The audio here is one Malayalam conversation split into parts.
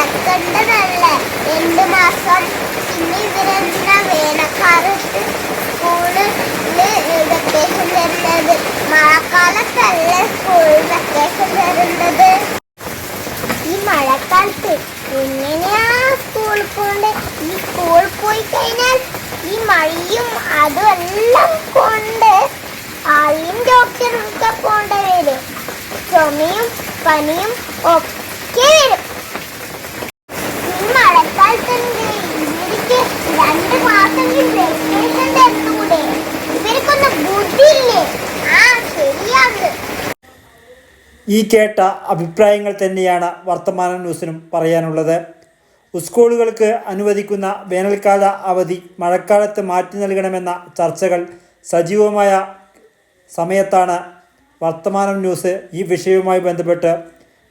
നടക്കേണ്ടതല്ലേ? രണ്ട് മാസം? പിന്നെ ഇവരെന്തിനാ വേനൽക്കാലത്ത് സ്കൂളിൽ വെക്കേഷൻ തരുന്നത്? മഴക്കാലത്തല്ലേ സ്കൂളിൽ വെക്കേഷൻ തരുന്നത്? ഈ മഴക്കാലത്ത് എങ്ങനെയാ സ്കൂളിൽ പോകേണ്ടത് ഈ സ്കൂളിൽ പോയി കഴിഞ്ഞാൽ ഈ മഴയും അതുമെല്ലാം കൊണ്ട് ആയും ഡോക്ടറൊക്കെ പോകേണ്ടി വരും. ചുമയും പനിയും ഒക്കെ വരും. ഈ കേട്ട അഭിപ്രായങ്ങൾ തന്നെയാണ് വർത്തമാന ന്യൂസിനും പറയാനുള്ളത്. സ്കൂളുകൾക്ക് അനുവദിക്കുന്ന വേനൽക്കാല അവധി മഴക്കാലത്ത് മാറ്റി നൽകണമെന്ന ചർച്ചകൾ സജീവമായ സമയത്താണ് വർത്തമാനം ന്യൂസ് ഈ വിഷയവുമായി ബന്ധപ്പെട്ട്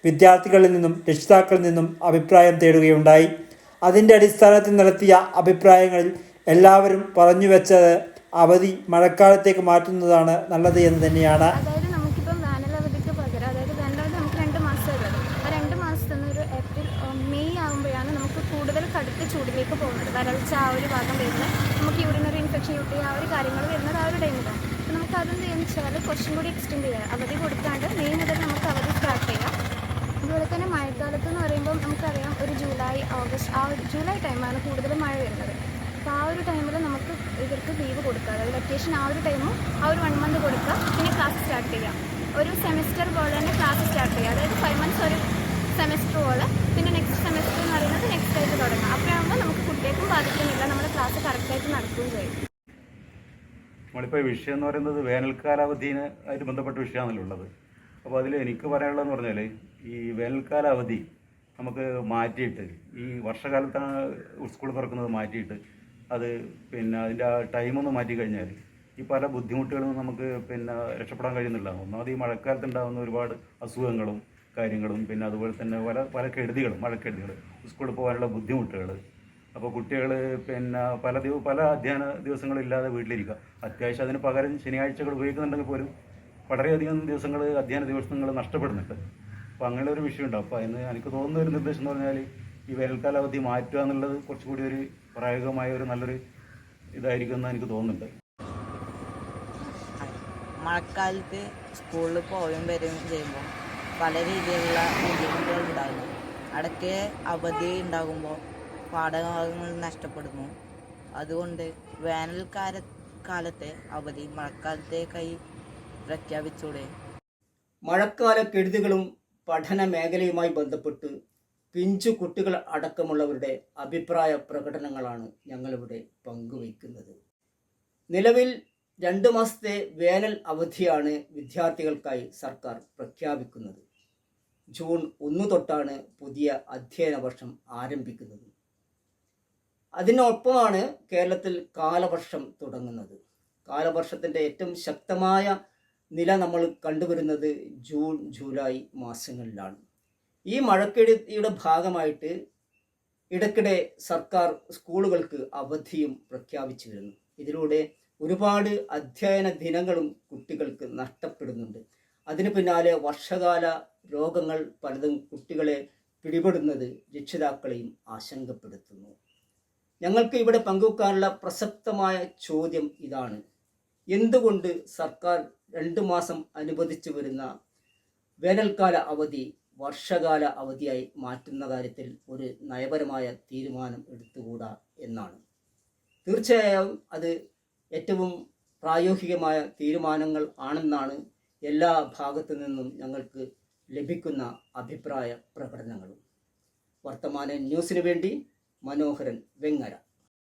വിദ്യാർത്ഥികളിൽ നിന്നും രക്ഷിതാക്കളിൽ നിന്നും അഭിപ്രായം തേടുകയുണ്ടായി. അതിന്റെ അടിസ്ഥാനത്തിൽ നടത്തിയ അഭിപ്രായങ്ങളിൽ എല്ലാവരും പറഞ്ഞു വെച്ചത് അവധി മഴക്കാലത്തേക്ക് മാറ്റുന്നതാണ് നല്ലത് എന്ന് തന്നെയാണ് അതായത് നമുക്കിപ്പം വേനലവധിക്ക് പകരം അതായത് വേനലവധി നമുക്ക് രണ്ട് മാസമേ ഉള്ളത് ആ രണ്ട് മാസത്തിൽ നിന്ന് ഒരു ഏപ്രിൽ ഏഹ്, മെയ് ആകുമ്പോഴാണ് നമുക്ക് കൂടുതൽ കടുത്ത ചൂടിലേക്ക് പോകുന്നത് വരൾച്ച ആ ഒരു ഭാഗം വരുന്നത് നമുക്ക് യൂറിനറി ഇൻഫെക്ഷൻ യൂട്ടി ആ ഒരു കാര്യങ്ങൾ വരുന്നത് ആ ഒരു ടൈമിലാണ് അപ്പോൾ നമുക്ക് അതെന്ത് ചെയ്യുന്നത് വെച്ചാൽ കുറച്ചും കൂടി എക്സ്റ്റെൻഡ് ചെയ്യാം. അവധി കൊടുക്കാണ്ട് മെയ് മുതൽ നമുക്ക് അവധി സ്റ്റാർട്ട് ചെയ്യാം. അതുപോലെ തന്നെ മഴക്കാലത്ത് എന്ന് പറയുമ്പോൾ നമുക്കറിയാം ഒരു ജൂലൈ ഓഗസ്റ്റ് ആ ഒരു ജൂലൈ ടൈമാണ് കൂടുതൽ മഴ വരുന്നത്. അപ്പോൾ ആ ഒരു ടൈമിൽ നമുക്ക് ഇവർക്ക് ലീവ് കൊടുക്കുക. അതായത് വെക്കേഷൻ ആ ഒരു ടൈമും ആ ഒരു വൺ മന്ത് കൊടുക്കുക. പിന്നെ ക്ലാസ് സ്റ്റാർട്ട് ചെയ്യാം. ഒരു സെമിസ്റ്റർ പോലെ തന്നെ ക്ലാസ് സ്റ്റാർട്ട് ചെയ്യുക അതായത് ഫൈവ് മന്ത്സ് ഒരു സെമിസ്റ്റർ പോലെ പിന്നെ നെക്സ്റ്റ് സെമസ്റ്റർ എന്ന് പറയുന്നത് നെക്സ്റ്റ് ആയിട്ട് തുടങ്ങാം. അപ്പോഴാകുമ്പോൾ നമുക്ക് കുട്ടികൾക്കും ബാധിക്കുന്നില്ല. നമ്മുടെ ക്ലാസ് കറക്റ്റായിട്ട് നടക്കുകയും ചെയ്യും. നമ്മളിപ്പോൾ വിഷയം എന്ന് പറയുന്നത് വേനൽക്കാലാവധിന് ആയിട്ട് ബന്ധപ്പെട്ട വിഷയമാണല്ലോ ഉള്ളത്. അപ്പോൾ അതിൽ എനിക്ക് പറയാനുള്ളതെന്ന് പറഞ്ഞാൽ ഈ വേനൽക്കാലാവധി നമുക്ക് മാറ്റിയിട്ട് ഈ വർഷകാലത്താണ് സ്കൂൾ തുറക്കുന്നത് മാറ്റിയിട്ട് അത് പിന്നെ അതിന്റെ ആ ടൈമൊന്ന് മാറ്റി കഴിഞ്ഞാൽ ഈ പല ബുദ്ധിമുട്ടുകളും നമുക്ക് പിന്നെ രക്ഷപ്പെടാൻ കഴിയുന്നില്ല. ഒന്നാമത് ഈ മഴക്കാലത്ത് ഉണ്ടാകുന്ന ഒരുപാട് അസുഖങ്ങളും കാര്യങ്ങളും പിന്നെ അതുപോലെ തന്നെ പല പല കെടുതികളും മഴക്കെടുതികൾ സ്കൂളിൽ പോകാനുള്ള ബുദ്ധിമുട്ടുകൾ അപ്പോൾ കുട്ടികൾ പിന്നെ പല ദിവ പല അധ്യയന ദിവസങ്ങളില്ലാതെ വീട്ടിലിരിക്കുക. അത്യാവശ്യം അതിന് പകരം ശനിയാഴ്ചകൾ ഉപയോഗിക്കുന്നുണ്ടെങ്കിൽ പോലും വളരെയധികം ദിവസങ്ങൾ അധ്യയന ദിവസങ്ങൾ നഷ്ടപ്പെടുന്നുണ്ട്. അപ്പോൾ അങ്ങനെ ഒരു വിഷയം വിഷയമുണ്ട്. അപ്പോൾ അതിന് എനിക്ക് തോന്നുന്ന ഒരു നിർദ്ദേശം എന്ന് പറഞ്ഞാൽ ഈ വേനൽക്കാല അവധി മാറ്റുക എന്നുള്ളത് കുറച്ചുകൂടി ഒരു പ്രായോഗികമായ ഒരു നല്ലൊരു ഇതായിരിക്കും എന്ന് എനിക്ക് തോന്നുന്നുണ്ട്. മഴക്കാലത്ത് സ്കൂളിൽ പോവുകയും വരികയും ചെയ്യുമ്പോൾ പല രീതിയിലുള്ള ബുദ്ധിമുട്ടുകൾ ഉണ്ടാകുന്നു. അടയ്ക്ക് അവധി ഉണ്ടാകുമ്പോൾ പാഠഭാഗങ്ങൾ നഷ്ടപ്പെടുന്നു. അതുകൊണ്ട് വേനൽക്കാല കാലത്തെ അവധി മഴക്കാലത്തേക്കായി പ്രഖ്യാപിച്ചൂടെ. മഴക്കാല കെടുതികളും പഠന മേഖലയുമായി ബന്ധപ്പെട്ട് പിഞ്ചു കുട്ടികൾ അടക്കമുള്ളവരുടെ അഭിപ്രായ പ്രകടനങ്ങളാണ് ഞങ്ങളിവിടെ പങ്കുവയ്ക്കുന്നത്. നിലവിൽ രണ്ട് മാസത്തെ വേനൽ അവധിയാണ് വിദ്യാർത്ഥികൾക്കായി സർക്കാർ പ്രഖ്യാപിക്കുന്നത്. ജൂൺ ഒന്ന് തൊട്ടാണ് പുതിയ അധ്യയന വർഷം ആരംഭിക്കുന്നത്. അതിനൊപ്പമാണ് കേരളത്തിൽ കാലവർഷം തുടങ്ങുന്നത്. കാലവർഷത്തിന്റെ ഏറ്റവും ശക്തമായ നില നമ്മൾ കണ്ടുവരുന്നത് ജൂൺ ജൂലൈ മാസങ്ങളിലാണ്. ഈ മഴക്കെടുതിയുടെ ഭാഗമായിട്ട് ഇടയ്ക്കിടെ സർക്കാർ സ്കൂളുകൾക്ക് അവധിയും പ്രഖ്യാപിച്ചു വരുന്നു. ഇതിലൂടെ ഒരുപാട് അധ്യയന ദിനങ്ങളും കുട്ടികൾക്ക് നഷ്ടപ്പെടുന്നുണ്ട്. അതിന് പിന്നാലെ വർഷകാല രോഗങ്ങൾ പലതും കുട്ടികളെ പിടിപെടുന്നത് രക്ഷിതാക്കളെയും ആശങ്കപ്പെടുത്തുന്നു. ഞങ്ങൾക്ക് ഇവിടെ പങ്കുവെക്കാനുള്ള പ്രസക്തമായ ചോദ്യം ഇതാണ്. എന്തുകൊണ്ട് സർക്കാർ രണ്ട് മാസം അനുവദിച്ചു വരുന്ന വേനൽക്കാല അവധി വർഷകാല അവധിയായി മാറ്റുന്ന കാര്യത്തിൽ ഒരു നയപരമായ തീരുമാനം എടുത്തുകൂടാ എന്നാണ്. തീർച്ചയായും അത് ഏറ്റവും പ്രായോഗികമായ തീരുമാനങ്ങൾ ആണെന്നാണ് എല്ലാ ഭാഗത്തു നിന്നും ഞങ്ങൾക്ക് ലഭിക്കുന്ന അഭിപ്രായ പ്രകടനങ്ങളും. വർത്തമാന ന്യൂസിനു വേണ്ടി മനോഹരൻ വെങ്ങര.